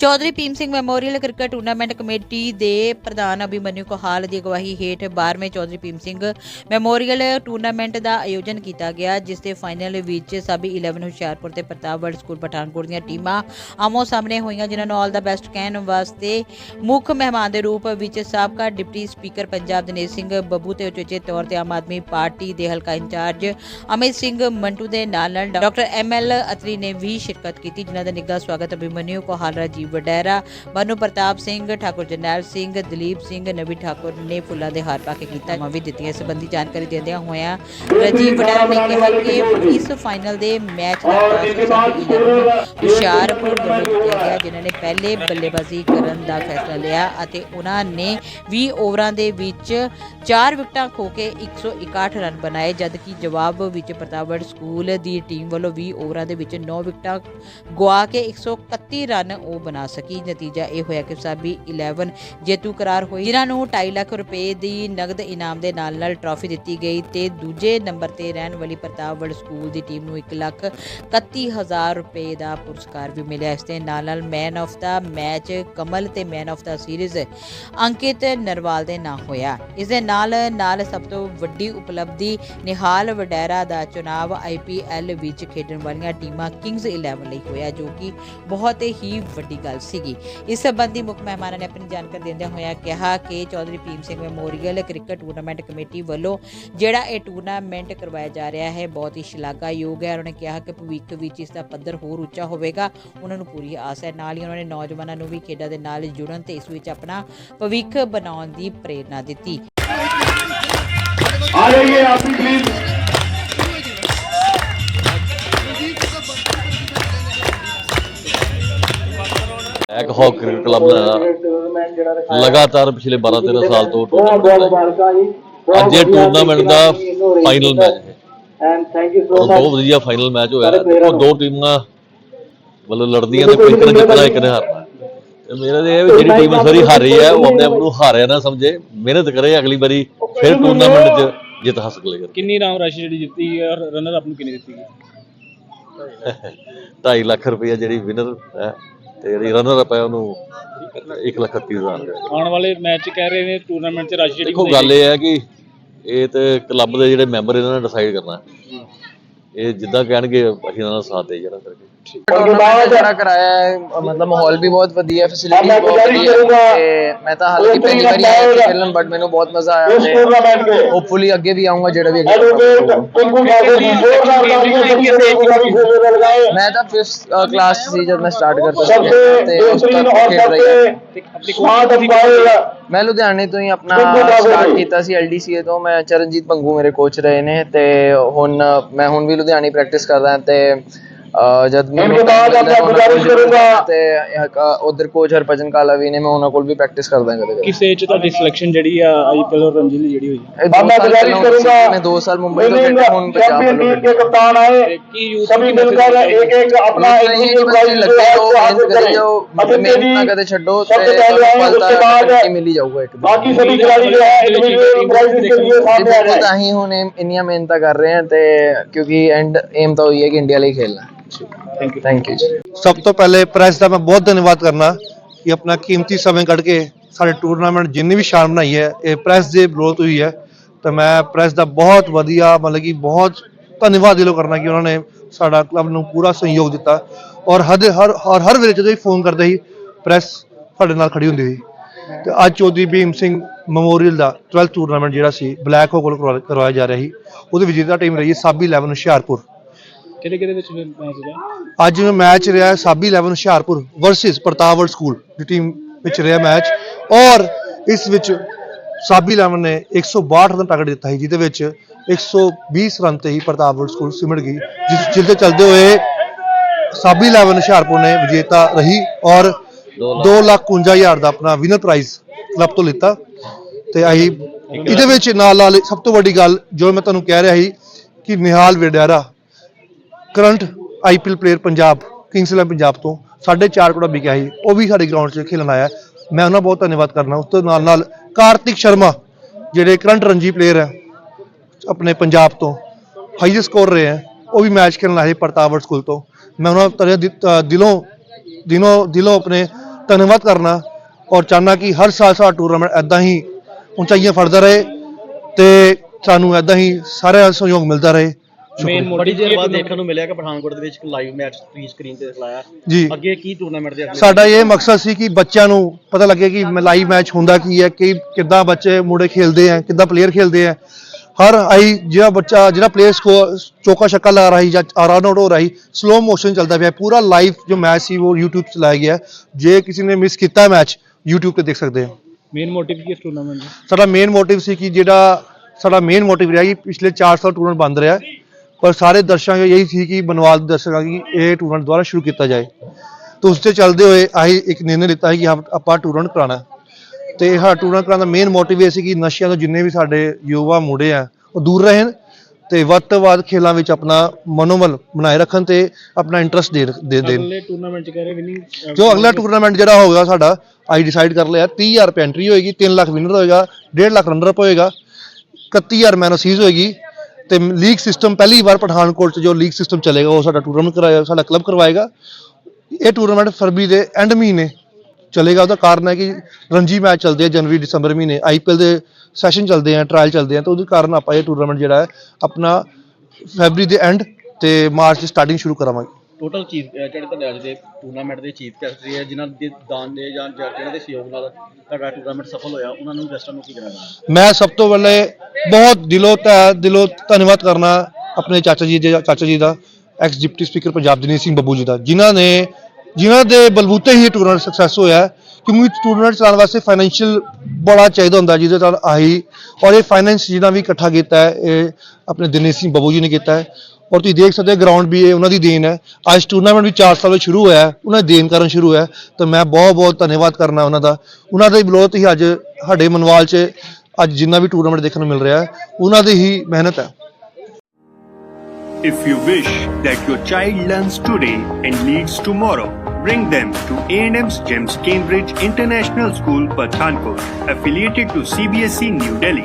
Chaudhary Bhim Singh memorial cricket tournament committee ਦੇ ਪ੍ਰਧਾਨ ਅਭਿਮਨਿਊ ਕੋਹਾਲ ਦੀ ਅਗਵਾਈ ਹੇਠ 12ਵੇਂ ਚੌਧਰੀ ਭੀਮ ਸਿੰਘ ਮੈਮੋਰੀਅਲ ਟੂਰਨਾਮੈਂਟ ਦਾ ਆਯੋਜਨ ਕੀਤਾ ਗਿਆ, ਜਿਸ ਦੇ ਫਾਈਨਲ ਵਿੱਚ ਸਭੀ 11 ਹੁਸ਼ਿਆਰਪੁਰ ਤੇ ਪ੍ਰਤਾਪ ਵਰਡ ਸਕੂਲ ਪਠਾਨਕੋਟ ਦੀਆਂ ਟੀਮਾਂ ਆਮੋ ਸਾਹਮਣੇ ਹੋਈਆਂ, ਜਿਨ੍ਹਾਂ ਨੂੰ ਆਲ ਦਾ ਬੈਸਟ ਕਹਿਣ ਵਾਸਤੇ ਮੁੱਖ ਮਹਿਮਾਨ ਦੇ ਰੂਪ ਵਿੱਚ ਸਾਬਕਾ ਡਿਪਟੀ ਸਪੀਕਰ ਪੰਜਾਬ ਦਿਨੇਸ਼ ਸਿੰਘ ਬੱਬੂ ਤੇ ਉਚੇਚੇ ਤੌਰ ਤੇ ਆਮ ਆਦਮੀ ਪਾਰਟੀ ਦੇ ਹਲਕਾ ਇੰਚਾਰਜ ਅਮਿਤ ਸਿੰਘ ਮੰਟੂ ਦੇ ਨਾਲ ਨਾਲ ਡਾਕਟਰ ਐਮ ਐਲ ਅਤਰੀ ਨੇ ਵੀ ਸ਼ਿਰਕਤ ਕੀਤੀ, ਜਿਨ੍ਹਾਂ ਦਾ ਨਿੱਘਾ ਸਵਾਗਤ ਅਭਿਮਨਿਊ ਕੋਹਾਲ ਰਾਜੀਵ ਵਡੈਰਾ ਬਨੂ ਪ੍ਰਤਾਪ ਸਿੰਘ, ਠਾਕੁਰ ਜਰਨੈਲ ਸਿੰਘ, ਦਲੀਪ ਸਿੰਘ, ਨਵੀ ਠਾਕੁਰ ਨੇ ਫੁੱਲਾਂ ਦੇ ਹਾਰ ਪਾ ਕੇ ਕੀਤਾ, ਮੈਂ ਵੀ ਦਿੱਤੀਆਂ ਸੰਬੰਧੀ ਜਾਣਕਾਰੀ ਦਿੰਦਿਆਂ ਹੋਇਆਂ। ਰਾਜੀਵ ਵਡੈਰਾ ਨੇ ਕਿਹਾ ਕਿ ਇਸ ਫਾਈਨਲ ਦੇ ਮੈਚ ਦਾ ਹੁਸ਼ਿਆਰਪੁਰ ਵੱਲੋਂ ਜਿੱਤਿਆ ਗਿਆ, ਜਿਨ੍ਹਾਂ ਨੇ ਪਹਿਲੇ ਬੱਲੇਬਾਜ਼ੀ ਕਰਨ ਦਾ ਫੈਸਲਾ ਲਿਆ ਅਤੇ ਉਹਨਾਂ ਨੇ 20 ਓਵਰਾਂ ਦੇ ਵਿੱਚ 4 ਵਿਕਟਾਂ ਖੋ ਕੇ 161 ਰਨ ਬਣਾਏ, ਜਦਕਿ ਜਵਾਬ ਵਿੱਚ ਪ੍ਰਤਾਪਗੜ੍ਹ ਸਕੂਲ ਦੀ ਟੀਮ ਵੱਲੋਂ 20 ਓਵਰਾਂ ਦੇ ਵਿੱਚ 9 ਵਿਕਟਾਂ ਗਵਾ ਕੇ 131 ਰਨ ਉਹ ਬਣਾ ਸਕੀ। ਨਤੀਜਾ ਇਹ ਹੋਇਆ ਕਿ ਸਾਬੀ 11 ਜੇਤੂ ਕਰਾਰ ਹੋਈ, ਜਿਨ੍ਹਾਂ ਨੂੰ 2.5 ਲੱਖ ਰੁਪਏ ਦੀ ਨਗਦ ਇਨਾਮ ਦੇ ਨਾਲ ਨਾਲ ਟਰਾਫੀ ਦਿੱਤੀ ਗਈ ਤੇ ਦੂਜੇ ਨੰਬਰ ਤੇ ਰਹਿਣ ਵਾਲੀ ਪ੍ਰਤਾਪਗੜ੍ਹ ਸਕੂਲ ਦੀ ਟੀਮ ਨੂੰ 1 ਲੱਖ 31000 ਰੁਪਏ ਦਾ ਪੁਰਸਕਾਰ ਵੀ ਮਿਲਿਆ। ਇਸ ਦੇ ਨਾਲ ਨਾਲ ਮੈਨ ਆਫ ਦਾ ਮੈਚ ਕਮਲ ਤੇ man of the series Ankit Narwal ਦੇ ਨਾਂ ਹੋਇਆ। ਇਸ ਦੇ ਨਾਲ ਨਾਲ ਸਭ ਤੋਂ ਵੱਡੀ ਉਪਲਬਧੀ ਨਿਹਾਲ ਵਡੈਰਾ ਦਾ ਚੁਣਾਵ ਆਈਪੀਐਲ ਵਿੱਚ ਖੇਡਣ ਵਾਲੀਆਂ ਟੀਮਾਂ ਕਿੰਗਜ਼ 11 ਲਈ ਹੋਇਆ, ਜੋ ਕਿ ਬਹੁਤ ਹੀ ਵੱਡੀ ਗੱਲ ਸੀਗੀ। ਇਸ ਸੰਬੰਧੀ ਮੁੱਖ ਮਹਿਮਾਨਾਂ ਨੇ ਆਪਣੀ ਜਾਣਕਾਰੀ ਦਿੰਦਿਆਂ ਹੋਇਆ ਕਿਹਾ ਕਿ Chaudhary Bhim Singh memorial cricket tournament committee ਵੱਲੋਂ ਜਿਹੜਾ ਇਹ ਟੂਰਨਾਮੈਂਟ ਕਰਵਾਇਆ ਜਾ ਰਿਹਾ ਹੈ, ਬਹੁਤ ਹੀ ਸ਼ਲਾਘਾਯੋਗ ਹੈ। ਉਹਨਾਂ ਨੇ ਕਿਹਾ ਕਿ ਭਵਿੱਖ ਵਿੱਚ ਇਸ ਦਾ ਪੱਧਰ ਹੋਰ ਉੱਚਾ ਹੋਵੇਗਾ। ਉਹਨਾਂ ਨੂੰ ਪੂਰੀ ਆਸ ਹੈ। ਨਾਲ ਹੀ ਉਹਨਾਂ ਨੇ ਨੌਜਵਾਨਾਂ ਨੂੰ ਵੀ ਖੇਡਾਂ ਦੇ ਨਾਲ ਜੁੜਨ ਤੇ ਇਸ ਵਿੱਚ ਆਪਣਾ ਭਵਿੱਖ ਬਣਾਉਣ ਦੀ ਪ੍ਰੇਰਣਾ ਦਿੱਤੀ। ਆ ਜਾਈਏ ਆਪਣੀ ਟੀਮ ਐਕ ਕ੍ਰਿਕਟ ਕਲੱਬ ਦਾ ਲਗਾਤਾਰ ਪਿਛਲੇ 12 13 ਸਾਲ ਤੋਂ ਅੱਜ ਇਹ ਟੂਰਨਾਮੈਂਟ ਦਾ ਫਾਈਨਲ ਮੈਚ ਹੈ। And thank you so final match ਹੋਇਆ। ਉਹ ਦੋ ਟੀਮਾਂ ਮਤਲਬ ਲੜਦੀਆਂ ਤੇ ਕੋਈ ਤਰ੍ਹਾਂ ਜਿੱਤਣਾ ਇੱਕ ਨੇ ਹਾਰਨਾ। ਮੇਰਾ ਇਹ ਜਿਹੜੀ ਟੀਮ ਸਾਰੀ ਹਾਰੀ ਹੈ ਉਹ ਆਪਣੇ ਆਪ ਨੂੰ ਹਾਰਿਆ ਨਾ ਸਮਝੇ। ਮਿਹਨਤ ਕਰੇ ਅਗਲੀ ਵਾਰੀ ਫਿਰ ਟੂਰਨਾਮੈਂਟ 'ਚ ਜਿੱਤ ਹਾਸਲ ਕਰੇਗਾ ਕਿੰਨੀ ਰਾਮ ਰਾਸ਼ੀ ਜਿਹੜੀ ਜਿੱਤੀ ਹੈ ਔਰ ਰਨਰ ਆਪ ਨੂੰ ਕਿੰਨੀ ਦਿੱਤੀ ਗਈ 2.5 ਲੱਖ ਰੁਪਏ ਜਿਹੜੀ ਵਿਨਰ ਹੈ ਤੇ ਜਿਹੜੀ ਰਨਰ ਅਪ ਹੈ ਉਹਨੂੰ 1 ਲੱਖ 30 ਹਜ਼ਾਰ ਰੁਪਏ। ਆਉਣ ਵਾਲੇ ਮੈਚ ਕਹਿ ਰਹੇ ਨੇ ਟੂਰਨਾਮੈਂਟ 'ਚ ਰਾਸ਼ੀ ਜਿਹੜੀ ਦੇਖੋ ਗੱਲ ਇਹ ਹੈ ਕਿ ਇਹ ਤੇ ਕਲੱਬ ਦੇ ਜਿਹੜੇ ਮੈਂਬਰ ਇਹਨਾਂ ਨੇ ਡਿਸਾਈਡ ਕਰਨਾ। ਇਹ ਜਿੱਦਾਂ ਕਹਿਣਗੇ ਅਸੀਂ ਉਹਨਾਂ ਦਾ ਸਾਥ ਦੇ ਜਾਣਾ ਕਰਕੇ ਟੂਰਨਾਮੈਂਟ ਜਿਹੜਾ ਕਰਾਇਆ ਹੈ ਮਤਲਬ ਮਾਹੌਲ ਵੀ ਬਹੁਤ ਵਧੀਆ ਫੈਸਿਲਿਟੀ ਬਹੁਤ ਵਧੀਆ। ਤੇ ਮੈਂ ਤਾਂ ਹਾਲਾਂਕਿ ਪਹਿਲੀ ਵਾਰੀ ਆਇਆ ਸੀ ਖੇਲਣ ਬਟ ਮੈਨੂੰ ਬਹੁਤ ਮਜ਼ਾ ਆਇਆ। ਤੇ ਹੋਪਫੁਲੀ ਅੱਗੇ ਵੀ ਆਉਂਗਾ ਜਿਹੜਾ ਵੀ ਅੱਗੇ ਮੈਂ ਤਾਂ 5th ਕਲਾਸ ਸੀ ਜਦ ਮੈਂ ਸਟਾਰਟ ਕਰਤਾ ਸਭ ਸੀ ਤੇ ਉਸ ਤੱਕ ਔਰ ਖੇਡ ਰਹੀ ਹੈ। ਮੈਂ ਲੁਧਿਆਣੇ ਤੋਂ ਹੀ ਆਪਣਾ ਸਟਾਰਟ। ਕੀਤਾ ਸੀ ਐਲਡੀਸੀਏ ਤੋਂ। ਮੈਂ ਚਰਨਜੀਤ ਪੰਗੂ ਮੇਰੇ ਕੋਚ ਰਹੇ ਨੇ। ਤੇ ਹੁਣ ਮੈਂ ਹੁਣ ਵੀ ਲੁਧਿਆਣੇ ਪ੍ਰੈਕਟਿਸ ਕਰਦਾ ਹਾਂ। ਤੇ ਅਹ, ਜਦ ਮੈਨੂੰ ਇਨਕੇ ਬਾਅਦ time ਮਿਲਦਾ ਆਪਣਾ ਉਹਨਾਂ ਕੋਲ ਗੁਜ਼ਾਰਿਸ਼ ਵੀ ਕਰੂੰਗਾ। ਤੇ ਉਧਰ ਕੋਚ ਹਰਭਜਨ ਕਾਲਾ ਵੀ ਨੇ ਮੈਂ ਉਹਨਾਂ ਕੋਲ ਵੀ ਪ੍ਰੈਕਟਿਸ ਕਰਦਾ ਹਾਂ ਕਦੇ ਕਦੇ ਕਿਸ ਏਜ 'ਚ ਤੁਹਾਡੀ ਸਿਲੈਕਸ਼ਨ ਜਿਹੜੀ ਆ ਆਈਪੀਐਲ ਔਰ ਰਣਜੀ ਲਈ ਜਿਹੜੀ ਹੋਈ ਇਹ ਦੋ अब मैं साल गुजारिश पहले करूंगा मैं दो साल मुंबई में विनिंग खेला हूँ पंजाब चैंपियन वालों टीम में के कप्तान आए ਤੇ ਕੀ youth सभी की मिलकर message एक एक अपना अपना इंडिविजुअल इंडिविजुअल प्राइज लगता है जो वो है वो मेहनत हासिल करे जो करें मेहनत ना करे छड्डो सबसे ते पहले आए फल उसके ਤਾਂ बाद ਕਰਕੇ ਮਿਲ ਹੀ ਜਾਊਗਾ ਇੱਕ ਦਿਨ बाकी सभी खिलाड़ी जो है इंडिविजुअल प्राइज के लिए सामने आ ਬਿਲਕੁਲ जाए ਤਾਂ ਹੀ ਹੁਣ ਇਹ ਇੰਨੀਆਂ ਮਿਹਨਤਾਂ ਕਰ ਰਹੇ ਹਾਂ ਤੇ ਕਿਉਂਕਿ ਐਂਡ ਏਮ ਤਾਂ ਉਹੀ ਹੈ ਕਿ ਇੰਡੀਆ ਲਈ ਖੇਲਣਾ ਥੈਂਕ ਯੂ ਥੈਂਕ ਯੂ ਸਭ ਤੋਂ ਪਹਿਲੇ ਪ੍ਰੈਸ ਦਾ ਮੈਂ ਬਹੁਤ ਧੰਨਵਾਦ ਕਰਨਾ ਕਿ ਆਪਣਾ ਕੀਮਤੀ ਸਮੇਂ ਕੱਢ ਕੇ ਸਾਡੇ ਟੂਰਨਾਮੈਂਟ ਜਿੰਨੀ ਵੀ ਸ਼ਾਨ ਬਣਾਈ ਹੈ, ਇਹ ਪ੍ਰੈਸ ਦੇ ਬਰੋਤ ਹੋਈ ਹੈ। ਤਾਂ ਮੈਂ ਪ੍ਰੈਸ ਦਾ ਬਹੁਤ ਵਧੀਆ, ਮਤਲਬ ਕਿ ਬਹੁਤ ਧੰਨਵਾਦ ਦਿਲੋਂ ਕਰਨਾ ਕਿ ਉਹਨਾਂ ਨੇ ਸਾਡਾ ਕਲੱਬ ਨੂੰ ਪੂਰਾ ਸਹਿਯੋਗ ਦਿੱਤਾ। ਔਰ ਹਰ ਹਰ ਹਰ ਹਰ ਵੇਲੇ ਜਦੋਂ ਹੀ ਫੋਨ ਕਰਦੇ ਸੀ ਪ੍ਰੈਸ ਸਾਡੇ ਨਾਲ ਖੜੀ ਹੁੰਦੀ ਸੀ। ਤੇ ਅੱਜ ਚੌਧਰੀ ਭੀਮ ਸਿੰਘ ਮੈਮੋਰੀਅਲ ਦਾ 12th ਟੂਰਨਾਮੈਂਟ ਜਿਹੜਾ ਸੀ ਬਲੈਕ ਹੋਲ ਕੋਲ ਕਰਵਾ- ਕਰਵਾਇਆ ਜਾ ਰਿਹਾ ਸੀ। ਉਹਦੇ ਵਿਜੇਤਾ ਟੀਮ ਰਹੀ ਹੈ ਸਾਬੀ 11 ਹੁਸ਼ਿਆਰਪੁਰ। ਕਿਹਦੇ ਕਿਹਦੇ ਵਿੱਚ ਮੈਚ ਦਾ ਅੱਜ ਮੈਚ ਰਿਹਾ ਸਾਬੀ 11 ਹੁਸ਼ਿਆਰਪੁਰ ਵਰਸਸ ਪ੍ਰਤਾਪਵਰ ਸਕੂਲ ਦੀ ਟੀਮ ਵਿੱਚ ਰਿਹਾ ਮੈਚ ਔਰ ਇਸ ਵਿੱਚ ਸਾਬੀ 11 ਨੇ 162 ਰਨ ਟਾਰਗੇਟ ਦਿੱਤਾ ਸੀ ਜਿਹਦੇ ਵਿੱਚ 120 ਰਨ ਤੇ ਹੀ ਪ੍ਰਤਾਪਵਰ ਸਕੂਲ ਸਿਮਟ ਗਈ ਜਿਸ ਜਿਸ ਦੇ ਚੱਲਦੇ ਹੋਏ ਸਾਬੀ 11 ਹੁਸ਼ਿਆਰਪੁਰ ਨੇ ਵਿਜੇਤਾ ਰਹੀ ਔਰ 2 ਲੱਖ। 51 ਹਜ਼ਾਰ ਦਾ ਆਪਣਾ ਵਿਨਰ ਪ੍ਰਾਈਜ਼ ਕਲੱਬ ਤੋਂ ਲਿੱਤਾ ਤੇ ਅਸੀਂ ਇਹਦੇ ਵਿੱਚ ਨਾਲ ਨਾਲ ਸਭ ਤੋਂ ਵੱਡੀ ਗੱਲ ਜੋ ਮੈਂ ਤੁਹਾਨੂੰ ਕਹਿ ਰਿਹਾ ਸੀ ਕਿ Nihal Wadhera current IPL player Punjab Kings Eleven Punjab ਤੋਂ 4.5 ਕਰੋੜ ਵਿਕਿਆ ਸੀ। ਉਹ ਵੀ ਸਾਡੇ ਗਰਾਊਂਡ 'ਚ ਖੇਲਣ ਆਇਆ। ਮੈਂ ਉਹਨਾਂ ਬਹੁਤ ਧੰਨਵਾਦ ਕਰਨਾ। ਉਸ ਤੋਂ ਨਾਲ ਨਾਲ ਕਾਰਤਿਕ ਸ਼ਰਮਾ, ਜਿਹੜੇ ਕਰੰਟ ਰਣਜੀ ਪਲੇਅਰ ਹੈ, ਆਪਣੇ ਪੰਜਾਬ ਤੋਂ ਹਾਈਐਸਟ ਸਕੋਰ ਰਹੇ ਹੈ, ਉਹ ਵੀ ਮੈਚ ਖੇਲਣ ਆਏ ਪ੍ਰਤਾਪਗੜ੍ਹ ਸਕੂਲ ਤੋਂ। ਮੈਂ ਉਹਨਾਂ ਦਾ ਦਿਲੋਂ ਦਿਨੋਂ ਦਿਲੋਂ ਆਪਣੇ ਧੰਨਵਾਦ ਕਰਨਾ ਔਰ ਚਾਹਨਾ ਕਿ ਹਰ ਸਾਲ ਸਾਡਾ ਟੂਰਨਾਮੈਂਟ ਐਦਾਂ ਹੀ ਉਚਾਈਆਂ ਫੜਦਾ ਰਹੇ ਤੇ ਸਾਨੂੰ ਐਦਾਂ ਹੀ ਸਾਰਿਆਂ ਦਾ ਸਹਿਯੋਗ ਮਿਲਦਾ ਰਹੇ। ਮੇਨ ਬੜੀ ਮੋਟਿਵ ਦੇਰ ਬਾਅਦ ਦੇਖਣ ਨੂੰ ਮਿਲਿਆ ਕਿ ਪਠਾਨਕੋਟ ਦੇ ਵਿੱਚ ਇੱਕ ਲਾਈਵ ਮੈਚ ਤੁਸੀਂ ਸਕਰੀਨ ਤੇ ਦਿਖਾਇਆ। ਜੀ। ਅੱਗੇ ਕੀ ਟੂਰਨਾਮੈਂਟ ਦੇ ਅਗਲੇ ਸਾਡਾ ਇਹ ਮਕਸਦ ਸੀ ਕਿ ਬੱਚਿਆਂ ਨੂੰ ਪਤਾ ਲੱਗੇ ਕਿ ਲਾਈਵ ਮੈਚ ਹੁੰਦਾ ਕੀ ਹੈ ਕਿ ਕਿੱਦਾਂ ਬੱਚੇ ਮੁੰਡੇ ਖੇਲਦੇ ਆ ਕਿੱਦਾਂ ਪਲੇਅਰ ਖੇਲਦੇ ਆ ਹਰ ਆਈ ਜਿਹੜਾ ਬੱਚਾ ਜਿਹੜਾ ਪਲੇਅਰ ਚੌਕਾ ਛੱਕਾ ਲਾ ਰਹੀ ਜਾਂ ਰਨ ਆਊਟ ਹੋ ਰਹੀ ਸਲੋ ਮੋਸ਼ਨ ਚੱਲਦਾ ਪਿਆ। ਪੂਰਾ ਲਾਈਵ ਜੋ ਮੈਚ ਸੀ ਉਹ YouTube ਤੇ ਲਾਇਆ ਗਿਆ। ਜੇ ਕਿਸੇ ਨੇ ਮਿਸ ਕੀਤਾ ਮੈਚ YouTube ਤੇ ਦੇਖ ਸਕਦੇ ਆ ਮੇਨ ਮੋਟਿਵ ਕੀ ਇਸ ਟੂਰਨਾਮੈਂਟ ਦਾ? ਸਾਡਾ ਮੇਨ ਮੋਟਿਵ ਸੀ ਕਿ ਜਿਹੜਾ ਸਾਡਾ ਮੇਨ ਮੋਟਿਵ ਰਿਹਾ ਕਿ ਪਿਛਲੇ 4 ਸਾਲ ਟੂਰਨਾਮੈਂਟ ਬੰਦ ਰਿਹਾ। ਪਰ ਸਾਰੇ ਦਰਸ਼ਕਾਂ ਦਾ ਇਹੀ ਸੀ ਕਿ ਬਨਵਾਲ ਦੇ ਦਰਸ਼ਕਾਂ ਕਿ ਇਹ ਟੂਰਨਾਮੈਂਟ ਦੁਬਾਰਾ ਸ਼ੁਰੂ ਕੀਤਾ ਜਾਏ। ਤਾਂ ਉਸ ਤੇ ਚੱਲਦੇ ਹੋਏ ਅਸੀਂ ਇੱਕ ਨਿਰਣੇ ਲਿੱਤਾ ਕਿ ਆਪ- ਟੂਰਨਾਮੈਂਟ ਕਰਾਉਣਾ ਤੇ ਇਹ ਟੂਰਨਾਮੈਂਟ ਕਰਾਉਣ ਦਾ ਮੇਨ ਮੋਟਿਵ ਇਹ ਸੀ ਕਿ ਨਸ਼ਿਆਂ ਤੋਂ ਜਿੰਨੇ ਵੀ ਸਾਡੇ ਯੁਵਾ ਮੁੰਡੇ ਆ ਉਹ ਦੂਰ ਰਹਿਣ ਤੇ ਵੱਧ ਤੋਂ ਵੱਧ ਖੇਲਾਂ ਵਿੱਚ ਆਪਣਾ ਮਨੋਬਲ ਬਣਾਏ ਰੱਖਣ ਤੇ ਆਪਣਾ ਇੰਟਰਸਟ ਦੇ ਦੇ ਦੇਣ। ਅਗਲੇ ਟੂਰਨਾਮੈਂਟ ਚ ਵਿਨਿੰਗ ਜੋ ਅਗਲਾ ਟੂਰਨਾਮੈਂਟ ਜਿਹੜਾ ਹੋਗਾ ਸਾਡਾ ਆਈ ਡਿਸਾਈਡ ਕਰ ਲਿਆ 30000 ਰੁਪਏ ਐਂਟਰੀ ਹੋਏਗੀ 3 ਲੱਖ ਵਿਨਰ ਹੋਏਗਾ 1.5 ਲੱਖ ਰਨਰ ਅਪ ਹੋਏਗਾ 31000 ਮੈਨ ਸੀਜ਼ ਹੋਏਗੀ ਤੇ ਲੀਗ ਸਿਸਟਮ ਪਹਿਲੀ ਵਾਰ ਪਠਾਨਕੋਟ 'ਚ ਜੋ ਲੀਗ ਸਿਸਟਮ ਚੱਲੇਗਾ, ਉਹ ਸਾਡਾ ਟੂਰਨਾਮੈਂਟ ਕਰਾਇਆ, ਸਾਡਾ ਕਲੱਬ ਕਰਵਾਏਗਾ। ਇਹ ਟੂਰਨਾਮੈਂਟ ਫਰਵਰੀ ਦੇ ਐਂਡ ਮਹੀਨੇ ਚੱਲੇਗਾ। ਉਹਦਾ ਕਾਰਨ ਹੈ ਕਿ ਰਣਜੀ ਮੈਚ ਚੱਲਦੇ ਆ ਜਨਵਰੀ, ਦਸੰਬਰ ਮਹੀਨੇ। ਆਈਪੀਐਲ ਦੇ ਸੈਸ਼ਨ ਚੱਲਦੇ ਆ ਟ੍ਰਾਇਲ ਚੱਲਦੇ ਆ, ਤਾਂ ਉਹਦੇ ਕਾਰਨ ਆਪਾਂ ਇਹ ਟੂਰਨਾਮੈਂਟ ਜਿਹੜਾ ਹੈ, ਆਪਣਾ ਫੈਬਰੀ ਦੇ ਐਂਡ ਤੇ ਮਾਰਚ ਦੀ ਸਟਾਰਟਿੰਗ ਸ਼ੁਰੂ ਕਰਾਵਾਂਗੇ। ਟੋਟਲ ਚੀਫ ਜਿਹੜੇ ਤੁਹਾਡੇ ਅੱਜ ਦੇ ਟੂਰਨਾਮੈਂਟ ਦੇ ਚੀਫ ਕੈਸਟਰੀ ਹੈ ਜਿਨ੍ਹਾਂ ਦੇ ਦਾਨ ਦੇ ਜਾਂ ਜਾਂ ਦੇ ਸਹਿਯੋਗ ਨਾਲ ਤੁਹਾਡਾ ਟੂਰਨਾਮੈਂਟ ਸਫਲ ਹੋਇਆ, ਉਹਨਾਂ ਨੂੰ ਗੈਸਟਾਂ ਨੂੰ ਕੀ ਕਹਿਣਾ ਮੈਂ ਸਭ ਤੋਂ ਪਹਿਲੇ ਬਹੁਤ ਦਿਲੋਂ ਦਿਲੋਂ ਧੰਨਵਾਦ ਕਰਨਾ ਆਪਣੇ ਚਾਚਾ ਜੀ ਦੇ, ਚਾਚਾ ਜੀ ਦਾ ex deputy speaker Punjab Dinesh Singh Babbu ji ਦਾ, ਜਿਨ੍ਹਾਂ ਨੇ, ਜਿਨ੍ਹਾਂ ਦੇ ਬਲਬੂਤੇ ਹੀ ਇਹ ਟੂਰਨਾਮੈਂਟ ਸਕਸੈਸ ਹੋਇਆ ਕਿਉਂਕਿ ਟੂਰਨਾਮੈਂਟ ਚਲਾਉਣ ਵਾਸਤੇ ਫਾਈਨੈਂਸ਼ੀਅਲ ਬੜਾ ਚਾਹੀਦਾ ਹੁੰਦਾ, ਜਿਹਦੇ ਨਾਲ ਆਹੀ, ਔਰ ਇਹ ਫਾਈਨੈਂਸ ਜਿਹਨਾਂ ਵੀ ਇਕੱਠਾ ਕੀਤਾ ਹੈ, ਇਹ ਆਪਣੇ ਦਿਨੇਸ਼ ਸਿੰਘ ਬੱਬੂ ਜੀ ਨੇ ਕੀਤਾ ਹੈ ਔਰ ਤੁਸੀਂ ਦੇਖ ਸਕਦੇ ਹੋ ਗਰਾਊਂਡ ਵੀ ਇਹ ਉਹਨਾਂ ਦੀ ਦੇਣ ਹੈ ਅੱਜ ਟੂਰਨਾਮੈਂਟ ਵੀ 4 ਸਾਲ ਤੋਂ ਸ਼ੁਰੂ ਹੋਇਆ ਹੈ, ਉਹਨਾਂ ਦੀ ਦੇਣ ਕਾਰਨ ਸ਼ੁਰੂ ਹੋਇਆ ਹੈ। ਤਾਂ ਮੈਂ ਬਹੁਤ ਬਹੁਤ ਧੰਨਵਾਦ ਕਰਨਾ ਉਹਨਾਂ ਦਾ ਉਹਨਾਂ ਦੇ ਬਲੋਤ ਹੀ ਅੱਜ ਸਾਡੇ ਮਨਵਾਲ 'ਚ ਅੱਜ ਜਿੰਨਾ ਵੀ ਟੂਰਨਾਮੈਂਟ ਦੇਖਣ ਨੂੰ ਮਿਲ ਰਿਹਾ ਹੈ ਉਹਨਾਂ ਦੀ ਹੀ ਮਿਹਨਤ ਹੈ If you wish that your child learns today and leads tomorrow, bring them to A&M's Gems Cambridge International School, Pathankot, affiliated to CBSE New Delhi.